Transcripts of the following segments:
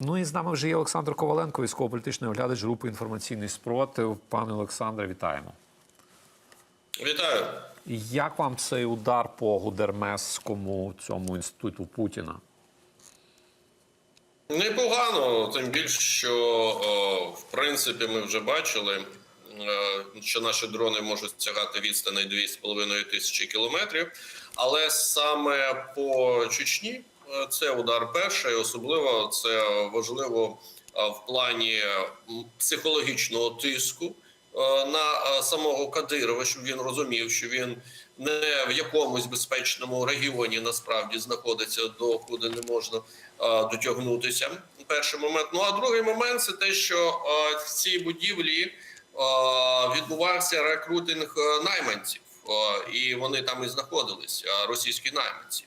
Ну і з нами вже є Олександр Коваленко, військово-політичний оглядач групи інформаційний спротив. Пане Олександре, вітаємо. Вітаю. Як вам цей удар по Гудермеському цьому інституту Путіна? Непогано, тим більше, що в принципі ми вже бачили, е, що наші дрони можуть сягати відстаней 2,5 тисячі кілометрів. Але саме по Чечні е, це удар перший, особливо це важливо в плані психологічного тиску на самого Кадирова, щоб він розумів, що він не в якомусь безпечному регіоні насправді знаходиться, до куди не можна дотягнутися. Перший момент. Ну а другий момент це те, що в цій будівлі відбувався рекрутинг найманців, і вони там і знаходились, е, російські найманці.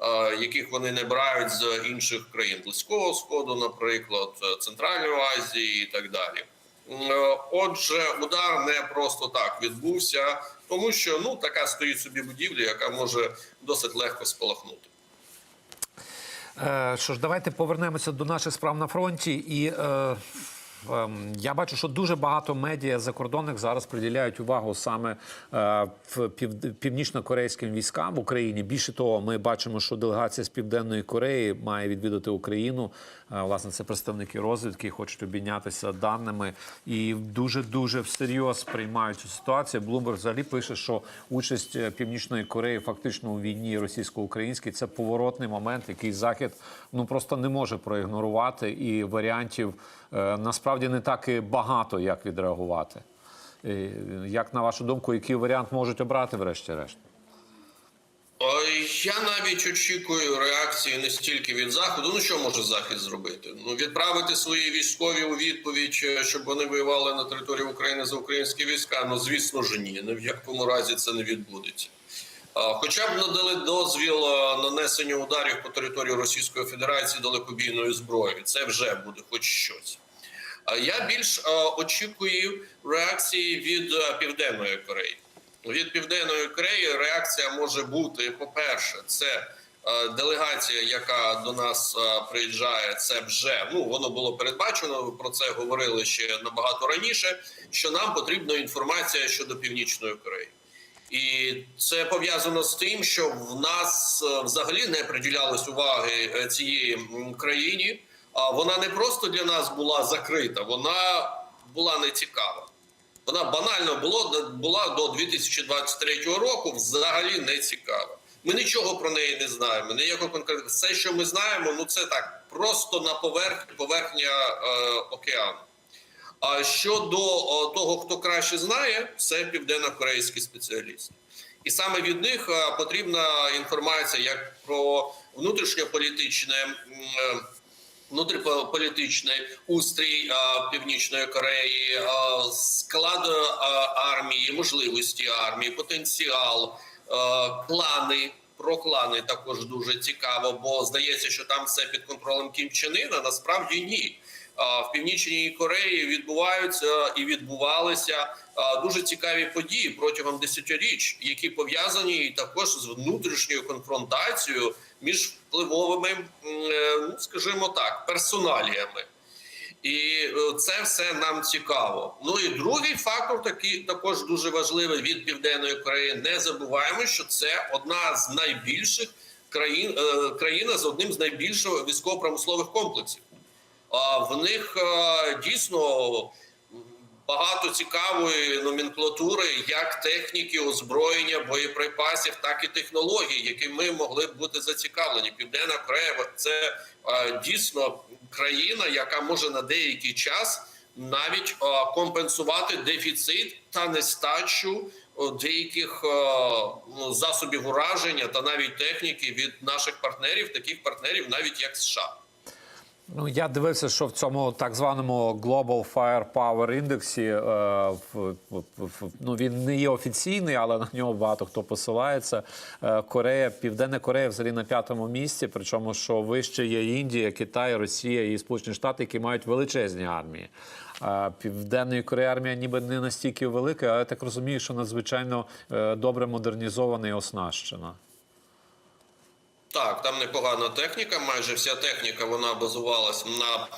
Е, Яких вони не брають з інших країн близького сходу, наприклад, е, Центральної Азії і так далі. Е, Отже, удар не просто так відбувся, тому що ну така стоїть собі будівля, яка може досить легко спалахнути. Що ж, давайте повернемося до наших справ на фронті. І я бачу, що дуже багато медіа закордонних зараз приділяють увагу саме е, в пів, північно-корейським військам в Україні. Більше того, ми бачимо, що делегація з південної Кореї має відвідати Україну. Е, власне, це представники розвідки, хочуть обмінятися даними і дуже дуже всерйоз приймають цю ситуацію. Блумберг взагалі пише, що участь е, Північної Кореї фактично у війні російсько-українській це поворотний момент, який захід ну просто не може проігнорувати, і варіантів е, насправді не так і багато, як відреагувати. Як на вашу думку, який варіант можуть обрати, врешті-решт? Е, Я навіть очікую реакції не стільки від заходу. Ну що може захід зробити? Ну відправити свої військові у відповідь, е, щоб вони воювали на території України за українські війська. Ну звісно ж ні. Ні в якому разі це не відбудеться. Е, Хоча б надали дозвіл нанесення ударів по території Російської Федерації далекобійною зброєю. Це вже буде хоч щось. Я більш е, очікую реакції від е, Південної Кореї. Від Південної Кореї реакція може бути: по-перше, це е, делегація, яка до нас приїжджає. Це вже ну воно було передбачено. Про це говорили ще набагато раніше. Що нам потрібна інформація щодо Північної Кореї. І це пов'язано з тим, що в нас взагалі не приділялось уваги цієї країні. Вона не просто для нас була закрита, вона була нецікава. Вона банально було, була до 2023 року взагалі не цікава. Ми нічого про неї не знаємо. Ніякого конкретного все, що ми знаємо, ну це так просто на поверхні поверхня е, океану. А щодо о, того, хто краще знає, це південно-корейські спеціалісти. І саме від них е, потрібна інформація як про внутрішньополітичне. Внутріполітичний устрій Північної Кореї, а, склад армії, можливості армії, потенціал, а, клани. Про клани також дуже цікаво, бо здається, що там все під контролем Кім Чен Ына. Насправді ні. В північній Кореї відбуваються і відбувалися дуже цікаві події протягом десятиріч, які пов'язані також з внутрішньою конфронтацією між впливовими, е, ну скажімо так, персоналіями. І е, це все нам цікаво. Ну і другий фактор, такий також дуже важливий від південної Кореї. Не забуваємо, що це одна з найбільших країн е, країна з одним з найбільших військово-промислових комплексів. В них дійсно багато цікавої номенклатури, як техніки, озброєння, боєприпасів, так і технологій, які ми могли б бути зацікавлені. Південна Корея це е, дійсно країна, яка може на деякий час навіть е, компенсувати дефіцит та нестачу е, деяких ну, засобів ураження та навіть техніки від наших партнерів, таких партнерів, навіть як США. Ну, я дивився, що в цьому так званому Global Firepower індексі е, в, в, ну, він не є офіційний, але на нього багато хто посилається. Е, Корея, Південна Корея взагалі на п'ятому місці, причому що вище є Індія, Китай, Росія і Сполучені Штати, які мають величезні армії. Е, Південної Кореї армія ніби не настільки велика, але я так розумію, що надзвичайно е, добре модернізована і оснащена. Так, там непогана техніка. Майже вся техніка вона базувалась на е,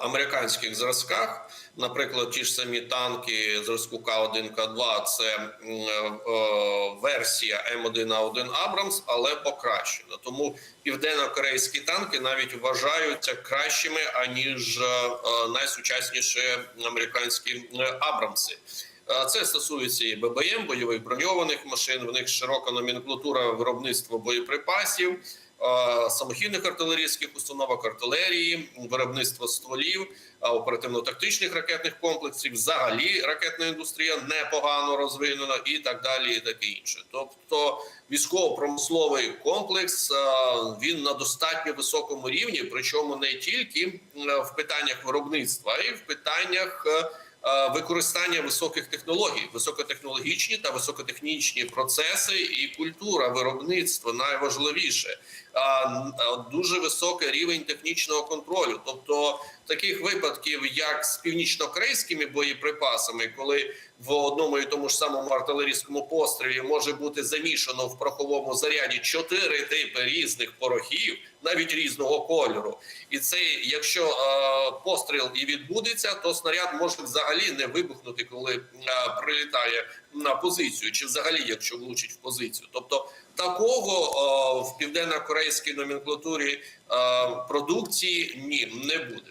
американських зразках. Наприклад, ті ж самі танки зразку К1, К2 – це м, е, версія М1А1 Абрамс, але покращена. Тому південно-корейські танки навіть вважаються кращими аніж е, е, найсучасніші американські е, Абрамси. Це стосується і ББМ, бойових броньованих машин. В них широка номенклатура виробництва боєприпасів, самохідних артилерійських установок, артилерії, виробництво стволів, оперативно-тактичних ракетних комплексів. Взагалі ракетна індустрія непогано розвинена і так далі, і таке інше. Тобто військово-промисловий комплекс він на достатньо високому рівні, причому не тільки в питаннях виробництва, а й в питаннях. Е, використання високих технологій, високотехнологічні та високотехнічні процеси і культура виробництва найважливіше. Дуже високий рівень технічного контролю. Тобто таких випадків, як з північно-корейськими боєприпасами, коли в одному і тому ж самому артилерійському пострілі може бути замішано в пороховому заряді чотири типи різних порохів, навіть різного кольору. І це, якщо е, постріл і відбудеться, то снаряд може взагалі не вибухнути, коли е, прилітає на позицію, чи взагалі, якщо влучить в позицію. Тобто такого е, в південно-корейській номенклатурі е, продукції ні не буде.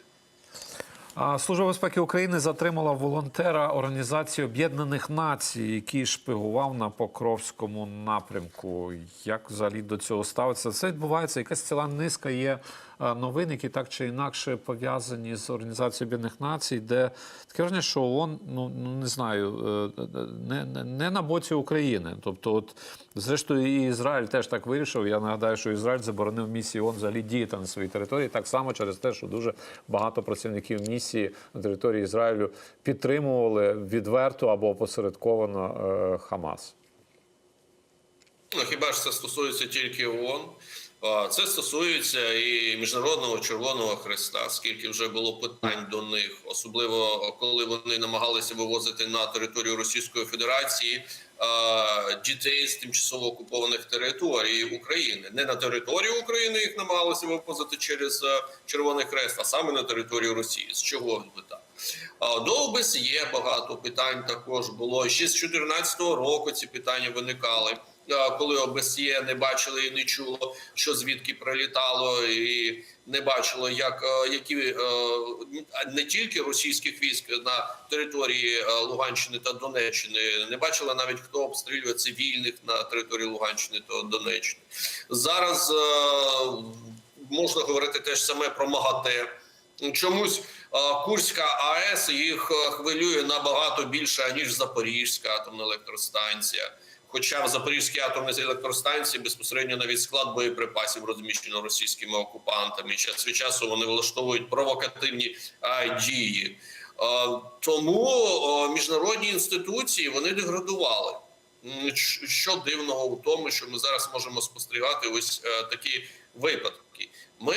Служба безпеки України затримала волонтера Організації Об'єднаних Націй, який шпигував на Покровському напрямку. Як взагалі до цього ставиться? Це відбувається. Якась ціла низка є новин, які так чи інакше пов'язані з Організацією Об'єднаних Націй, де таке враження, що ООН, ну, ну не знаю, е, не, не, не на боці України. Тобто, от зрештою, і Ізраїль теж так вирішив. Я нагадаю, що Ізраїль заборонив місії ООН взагалі діяти на своїй території, так само через те, що дуже багато працівників місії на території Ізраїлю підтримували відверто або опосередковано е, Хамас. Ну, хіба ж це стосується тільки ООН? Це стосується і Міжнародного Червоного Хреста, скільки вже було питань до них, особливо коли вони намагалися вивозити на територію Російської Федерації дітей з тимчасово окупованих територій України. Не на територію України їх намагалися вивозити через Червоний Хрест, а саме на територію Росії. З чого би так? А, До ОБСЄ багато питань також було. Ще з 2014 року ці питання виникали. Коли ОБСЄ не бачили і не чуло, що звідки прилітало, і не бачило, як е, які е, не тільки російських військ на території е, Луганщини та Донеччини, не бачили навіть хто обстрілює цивільних на території Луганщини та Донеччини. Зараз можна говорити теж саме про МАГАТЕ. Чомусь Курська АЕС їх хвилює набагато більше ніж Запорізька атомна електростанція. Хоча в Запорізькій атомній електростанції безпосередньо навіть склад боєприпасів розміщено російськими окупантами. Час від часу вони влаштовують провокативні а, дії. а, тому а, міжнародні інституції вони деградували. Що дивного у тому, що ми зараз можемо спостерігати ось е, такі випадки. Ми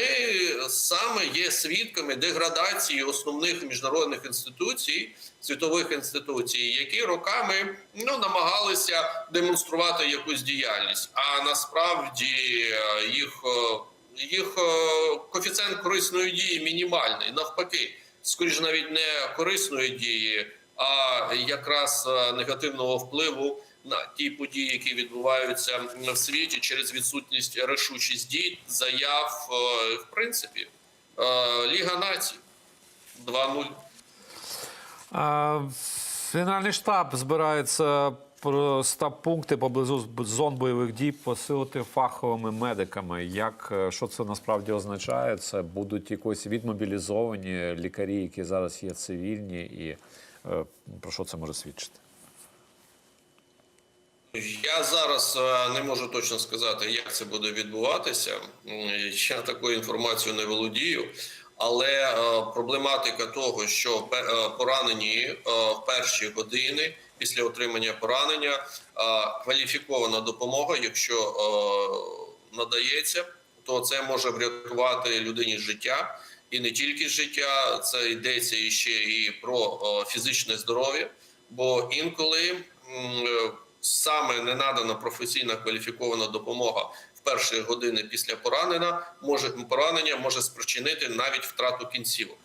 саме є свідками деградації основних міжнародних інституцій, світових інституцій, які роками ну намагалися демонструвати якусь діяльність. А насправді е, їх, е, їх е, коефіцієнт корисної дії мінімальний. Навпаки, скоріш навіть не корисної дії, а якраз негативного впливу на ті події, які відбуваються в світі через відсутність рішучість дій, заяв, е, в принципі, Е, Ліга націй 2-0. А, Генеральний штаб збирається про стаб пункти поблизу зон бойових дій посилити фаховими медиками. Як е, що це насправді означає? Це будуть якось відмобілізовані лікарі, які зараз є цивільні, і про що це може свідчити? Я зараз е, не можу точно сказати, як це буде відбуватися. Я такою інформацією не володію. Але е, проблематика того, що е, поранені в перші години після отримання поранення кваліфікована допомога, якщо надається, то це може врятувати людині життя і не тільки життя, це йдеться іще і про фізичне здоров'я. Бо інколи саме не надана професійна кваліфікована допомога в перші години після поранення може поранення може спричинити навіть втрату кінцівок.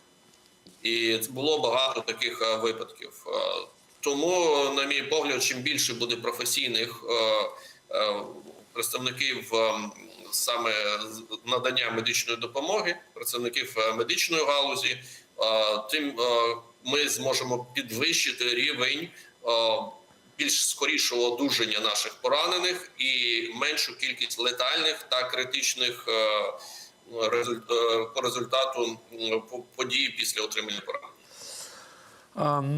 І було багато таких е, випадків. Е, Тому, на мій погляд, чим більше буде професійних е, представників е, саме надання медичної допомоги, працівників е, медичної галузі, тим ми зможемо підвищити рівень більш скорішого одужання наших поранених і меншу кількість летальних та критичних е, е, по результату м, по- подій після отримання поранення.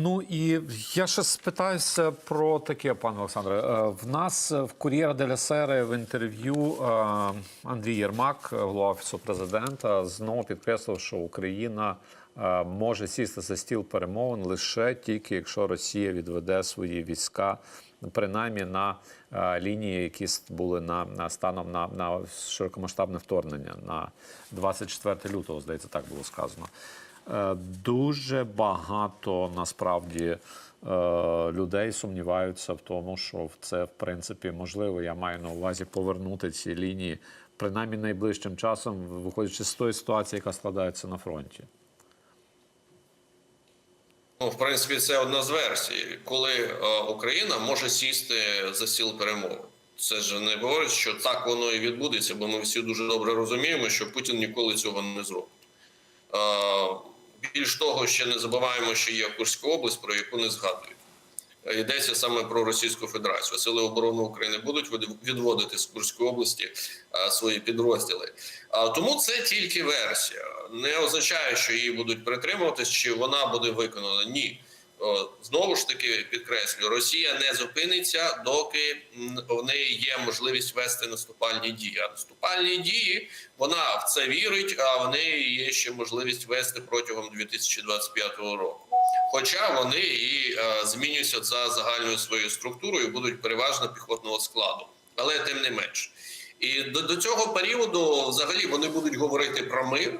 Ну і я ще спитаюся про таке, пане Олександре. Е, В нас в Кур'єра деля Сери в інтерв'ю Андрій Єрмак, голова офісу президента, знову підкреслив, що Україна може сісти за стіл перемовин лише тільки якщо Росія відведе свої війська. Принаймні на е, лінії, які були на, на станом на, на широкомасштабне вторгнення на 24 лютого, здається, так було сказано. Е, Дуже багато насправді е, людей сумніваються в тому, що це в принципі можливо. Я маю на увазі повернути ці лінії принаймні найближчим часом, виходячи з тої ситуації, яка складається на фронті. Ну, в принципі, це одна з версій, коли е, Україна може сісти за стіл перемови. Це ж не говорить, що так воно і відбудеться, бо ми всі дуже добре розуміємо, що Путін ніколи цього не зробить. Е, більш того, ще не забуваємо, що є Курська область, про яку не згадують. Йдеться саме про Російську Федерацію. Сили оборони України будуть від- відводити з Курської області свої підрозділи. А, Тому це тільки версія. Не означає, що її будуть притримуватись, чи вона буде виконана. Ні. Знову ж таки підкреслю, Росія не зупиниться, доки в неї є можливість вести наступальні дії. А наступальні дії вона в це вірить, а в неї є ще можливість вести протягом 2025 року. Хоча вони і е, змінюються за загальною своєю структурою, будуть переважно піхотного складу, але тим не менш. І до, до цього періоду взагалі вони будуть говорити про мир,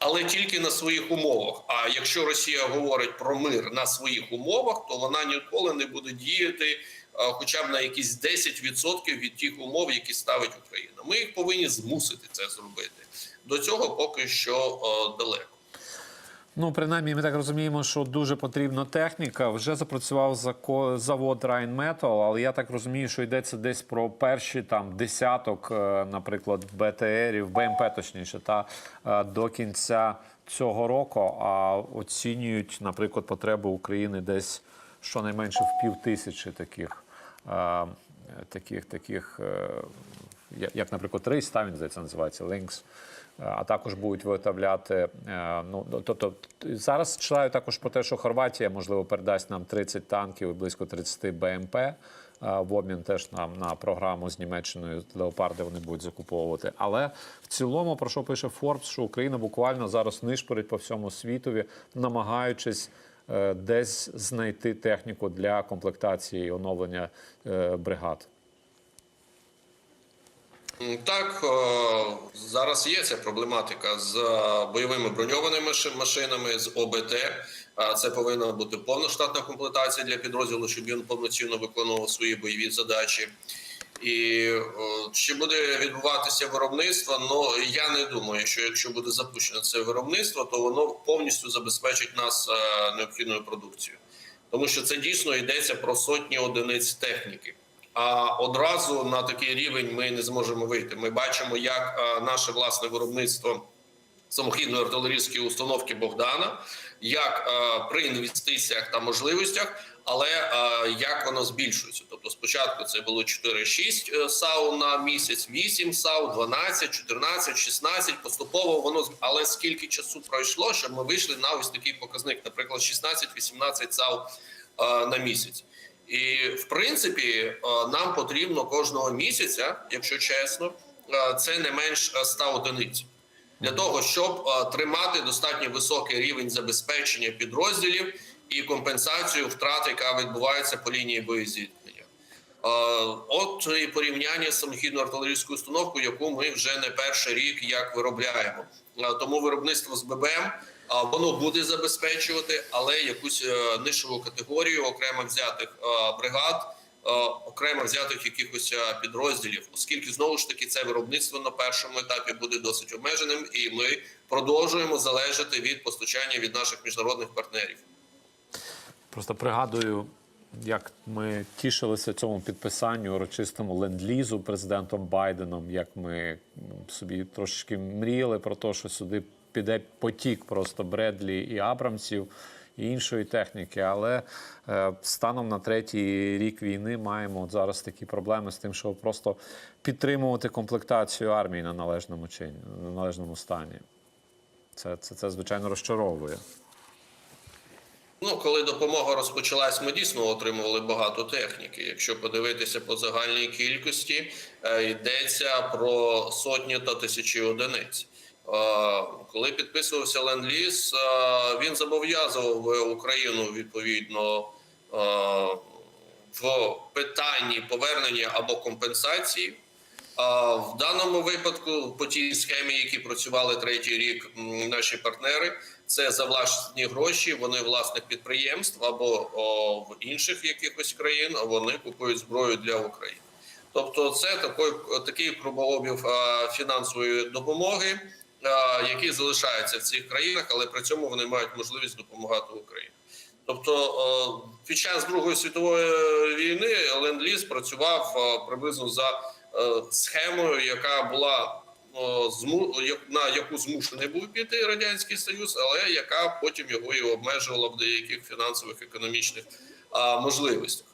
але тільки на своїх умовах. А якщо Росія говорить про мир на своїх умовах, то вона ніколи не буде діяти е, хоча б на якісь 10% від тих умов, які ставить Україна. Ми їх повинні змусити це зробити. До цього поки що е, далеко. Ну, принаймні, ми так розуміємо, що дуже потрібна техніка. Вже запрацював завод Rheinmetall, але я так розумію, що йдеться десь про перші там десяток, е, наприклад, БТРів, БМП, точніше, та е, до кінця цього року. А оцінюють, наприклад, потребу України десь щонайменше в пів тисячі таких. е, Таких, таких, е, як- наприклад, рейс, та він здається, називається Lynx. А також будуть виготовляти. е, Ну тобто зараз читаю також про те, що Хорватія можливо передасть нам 30 танків і близько 30 БМП. е, В обмін теж нам на програму з Німеччиною леопарди вони будуть закуповувати. Але в цілому, про що пише Форбс, що Україна буквально зараз нишпорить по всьому світові, намагаючись е, десь знайти техніку для комплектації і оновлення бригад. Так, е, зараз є ця проблематика з е, бойовими броньованими машинами, з ОБТ. Е, Це повинна бути повноштатна комплектація для підрозділу, щоб він повноцінно виконував свої бойові задачі. І чи буде відбуватися виробництво? Ну я не думаю, що якщо буде запущено це виробництво, то воно повністю забезпечить нас необхідною продукцією, тому що це дійсно йдеться про сотні одиниць техніки. А одразу на такий рівень ми не зможемо вийти. Ми бачимо, як е, наше власне виробництво самохідної артилерійської установки Богдана, як е, при інвестиціях та можливостях, але е, як воно збільшується. Тобто, спочатку це було 4-6 е, САУ на місяць, 8 САУ, 12, 14, 16, Поступово воно але скільки часу пройшло, щоб ми вийшли на ось такий показник, наприклад, 16-18 САУ е, на місяць. І в принципі, е, нам потрібно кожного місяця, якщо чесно, е, це не менш е, 100 одиниць для того, щоб е, тримати достатньо високий рівень забезпечення підрозділів і компенсацію втрат, яка відбувається по лінії боєзіткнення. Е, От і порівняння з самохідною артилерійською установкою, яку ми вже не перший рік як виробляємо. Е, Тому виробництво з ББМ воно буде забезпечувати, але якусь е, нишову категорію окремо взятих е, бригад е, окремо взятих якихось підрозділів, оскільки знову ж таки це виробництво на першому етапі буде досить обмеженим, і ми продовжуємо залежати від постачання від наших міжнародних партнерів. Просто пригадую, як ми тішилися цьому підписанню урочистому ленд-лізу президентом Байденом, як ми собі трошечки мріяли про те, що сюди піде потік просто Бредлі і Абрамсів і іншої техніки. Але е, станом на третій рік війни маємо от зараз такі проблеми з тим, щоб просто підтримувати комплектацію армії на належному чині, на належному стані. Це, це, це звичайно розчаровує. Ну, коли допомога розпочалась, ми дійсно отримували багато техніки. Якщо подивитися по загальній кількості, е, йдеться про сотні та тисячі одиниць. Е, Коли підписувався ленд-ліз, е, він зобов'язував е, Україну відповідно е, в питанні повернення або компенсації. А в даному випадку, по тій схемі, які працювали третій рік, наші партнери, це за власні гроші. Вони власних підприємств або о, в інших якихось країн вони купують зброю для України. Тобто, це такий, такий кругообіг фінансової допомоги, а, який залишається в цих країнах, але при цьому вони мають можливість допомагати Україні. Тобто під час Другої світової війни ленд-ліз працював приблизно за е, схемою, яка була на яку змушений був піти радянський союз, але яка потім його і обмежувала в деяких фінансових економічних можливостях.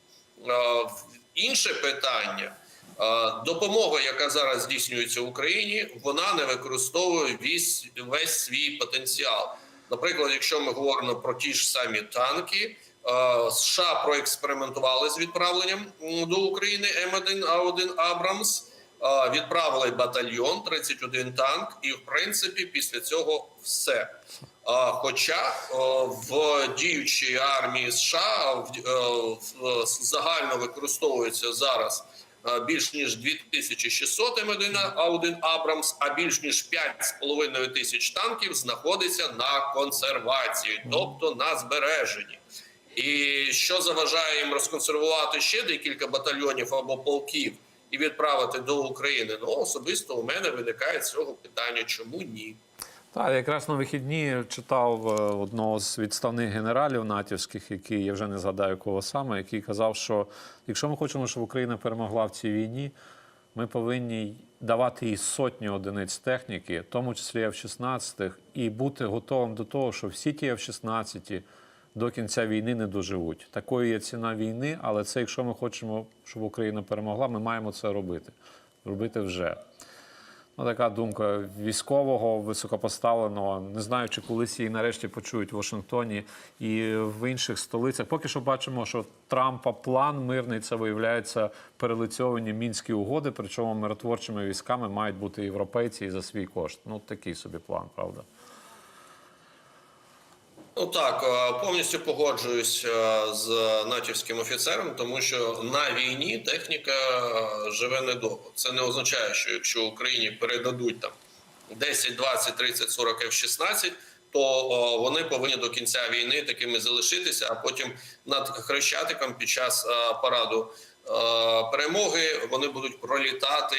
Інше питання. А, Допомога, яка зараз здійснюється в Україні, вона не використовує весь, весь свій потенціал. Наприклад, якщо ми говоримо про ті ж самі танки, е, США проекспериментували з відправленням до України М1 А1 Абрамс, е, відправили батальйон 31 танк, і в принципі після цього все. Е, Хоча е, в діючій армії США в- е, загально використовується зараз е, більш ніж 2600 М1 А1 Абрамс, а більш ніж 5,5 тисяч танків знаходиться на консервації, тобто на збереженні. І що заважає їм розконсервувати ще декілька батальйонів або полків і відправити до України? Ну особисто у мене виникає з цього питання, чому ні? Так, якраз на вихідні читав е, одного з відставних генералів натівських, який я вже не згадаю кого саме, який казав, що якщо ми хочемо, щоб Україна перемогла в цій війні, ми повинні давати їй сотні одиниць техніки, в тому числі F-16, і бути готовим до того, що всі ті F-16 до кінця війни не доживуть. Такою є ціна війни, але це якщо ми хочемо, щоб Україна перемогла, ми маємо це робити. Робити вже. Ну, така думка військового високопоставленого. Не знаю, чи колись її нарешті почують в Вашингтоні і в інших столицях. Поки що бачимо, що Трампа план мирний це виявляється перелицьовані мінські угоди. Причому миротворчими військами мають бути європейці і за свій кошт. Ну такий собі план, правда. Ну так, е, повністю погоджуюсь е, з натівським офіцером, тому що на війні техніка е, живе недовго. Це не означає, що якщо Україні передадуть там 10, 20, 30, 40 F-16, то вони повинні до кінця війни такими залишитися, а потім над хрещатиком під час параду перемоги вони будуть пролітати.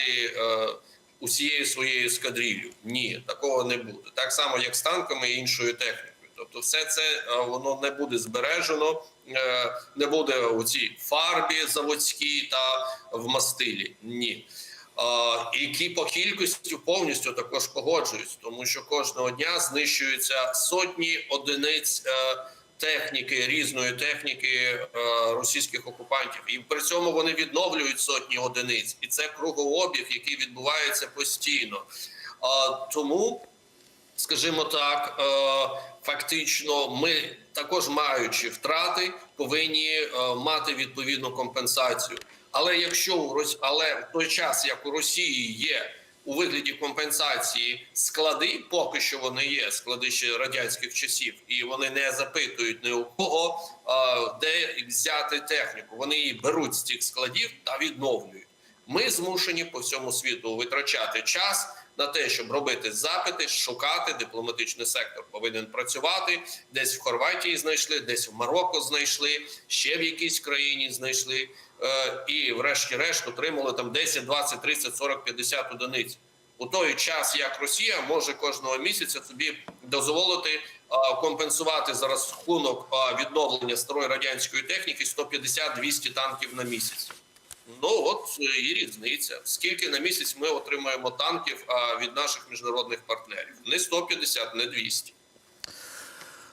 Усією своєю ескадрилью. Ні, такого не буде. Так само, як з танками і іншою технікою. Тобто, все це е, воно не буде збережено, е, не буде у цій фарбі заводській та в мастилі. Ні. Які по кількості повністю також погоджуюсь, тому що кожного дня знищуються сотні одиниць е, техніки, різної техніки російських окупантів, і при цьому вони відновлюють сотні одиниць, і це кругообіг, який відбувається постійно. Тому скажімо так, е, фактично, ми також маючи втрати, повинні е, мати відповідну компенсацію. Але якщо у але в той час, як у Росії є у вигляді компенсації склади, поки що вони є склади ще радянських часів, і вони не запитують ні у кого, е, де взяти техніку. Вони її беруть з цих складів та відновлюють. Ми змушені по всьому світу витрачати час на те, щоб робити запити, шукати дипломатичний сектор. Повинен працювати десь в Хорватії знайшли, десь в Марокко знайшли, ще в якійсь країні знайшли. Е, і, врешті-решт, отримали там 10, 20, 30, 40, 50 одиниць. У той час, як Росія може кожного місяця собі дозволити а, компенсувати за рахунок а, відновлення старої радянської техніки 150-200 танків на місяць. Ну от е, і різниця. Скільки на місяць ми отримаємо танків а, від наших міжнародних партнерів? Не 150, не 200.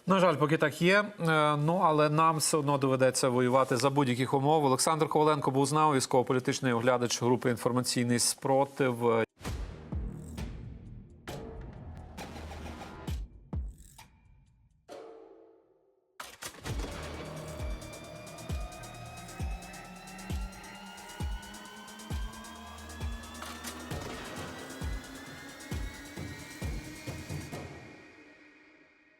На жаль, поки так є. Е, Ну але нам все одно доведеться воювати за будь-яких умов. Олександр Коваленко був з нами, військово-політичний оглядач групи інформаційний спротив.